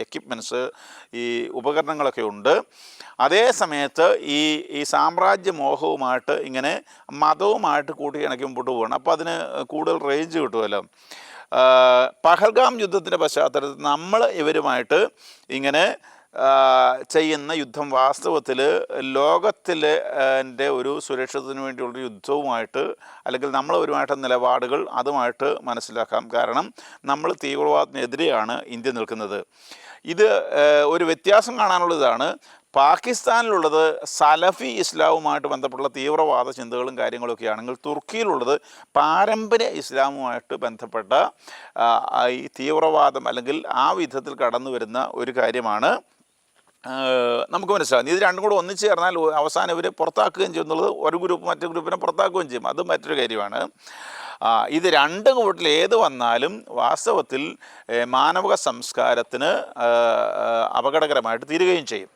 എക്യുപ്മെന്റ്സ് ഈ ഉപകരണങ്ങളൊക്കെ ഉണ്ട്. അതേ സമയത്ത് ഈ ഈ സാമ്രാജ്യ മോഹവുമായിട്ട് ഇങ്ങനെ മതവുമായിട്ട് കൂട്ടിയിണക്കി മുമ്പോട്ട് പോകണം അപ്പോൾ അതിന് കൂടുതൽ റേഞ്ച് കിട്ടുമല്ലോ. പഹൽഗാം യുദ്ധത്തിന്റെ പശ്ചാത്തലത്തിൽ നമ്മൾ ഇവരുമായിട്ട് ഇങ്ങനെ ചെയ്യുന്ന യുദ്ധം വാസ്തവത്തിൽ ലോകത്തിലെ ഒരു സുരക്ഷിതത്തിന് വേണ്ടിയുള്ള യുദ്ധവുമായിട്ട് അല്ലെങ്കിൽ നമ്മൾ ഒരുമായിട്ട് നിലപാടുകൾ അതുമായിട്ട് മനസ്സിലാക്കാം. കാരണം നമ്മൾ തീവ്രവാദത്തിനെതിരെയാണ് ഇന്ത്യ നിൽക്കുന്നത്. ഇത് ഒരു വ്യത്യാസം കാണാനുള്ളതാണ് പാകിസ്ഥാനിലുള്ളത് സലഫി ഇസ്ലാമുമായിട്ട് ബന്ധപ്പെട്ടുള്ള തീവ്രവാദ ചിന്തകളും കാര്യങ്ങളൊക്കെ ആണെങ്കിൽ തുർക്കിയിലുള്ളത് പാരമ്പര്യ ഇസ്ലാമുമായിട്ട് ബന്ധപ്പെട്ട ഈ തീവ്രവാദം അല്ലെങ്കിൽ ആ വിധത്തിൽ കടന്നു വരുന്ന ഒരു കാര്യമാണ് നമുക്ക് മനസ്സിലാകും. ഇത് രണ്ടും കൂടെ ഒന്നിച്ചു ചേർന്നാൽ അവസാനം ഇവർ പുറത്താക്കുകയും ചെയ്യുന്നുള്ളത് ഒരു ഗ്രൂപ്പ് മറ്റു ഗ്രൂപ്പിനെ പുറത്താക്കുകയും ചെയ്യും. അതും മറ്റൊരു കാര്യമാണ്. ഇത് രണ്ട് കൂട്ടിൽ ഏത് വന്നാലും വാസ്തവത്തിൽ മാനവക സംസ്കാരത്തിന് അപകടകരമായിട്ട് തീരുകയും ചെയ്യും.